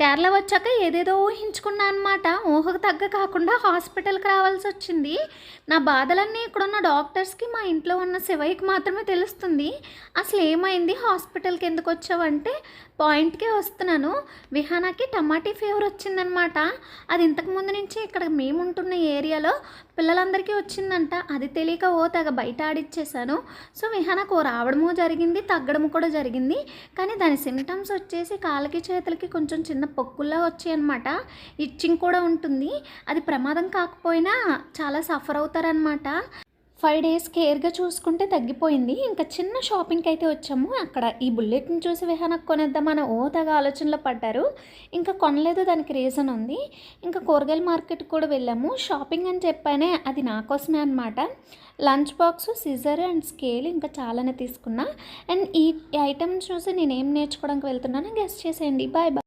కేరళ వచ్చాక ఏదేదో ఊహించుకున్నా అనమాట ఊహకు తగ్గ కాకుండా హాస్పిటల్కి రావాల్సి వచ్చింది. నా బాధలన్నీ ఇక్కడున్న డాక్టర్స్కి మా ఇంట్లో ఉన్న శివయ్యకి మాత్రమే తెలుస్తుంది. అసలు ఏమైంది? హాస్పిటల్కి ఎందుకు వచ్చావంటే పాయింట్కే వస్తున్నాను. విహానాకి టమాటీ ఫీవర్ వచ్చిందనమాట అది ఇంతకుముందు నుంచి ఇక్కడ మేము ఉంటున్న ఏరియాలో పిల్లలందరికీ వచ్చిందంట. అది తెలియక ఓ తెగ బయట ఆడిచ్చేసాను సో విహానకు రావడము జరిగింది తగ్గడము కూడా జరిగింది. కానీ దాని సిమ్టమ్స్ వచ్చేసి కాళ్ళకి చేతులకి కొంచెం చిన్న పొక్కుల్లా వచ్చాయి అనమాట ఇచ్చింగ్ కూడా ఉంటుంది. అది ప్రమాదం కాకపోయినా చాలా సఫర్ అవుతారనమాట. ఫైవ్ డేస్ కేర్గా చూసుకుంటే తగ్గిపోయింది. ఇంకా చిన్న షాపింగ్కి అయితే వచ్చాము. అక్కడ ఈ బుల్లెట్ని చూసి విహానకు కొనేద్దామని ఓ తెగ ఆలోచనలో పడ్డారు. ఇంకా కొనలేదు దానికి రీజన్ ఉంది. ఇంకా కూరగాయల మార్కెట్ కూడా వెళ్ళాము. షాపింగ్ అని చెప్పానే అది నా కోసమే అనమాట lunch box scissor and scale ఇంకా చాలానే తీసుకున్నా. అండ్ ఈ ఐటమ్స్ చూసి నేను ఏం నేర్చుకోవడానికి వెళ్తున్నానో గెస్ట్ చేసేయండి. Bye bye.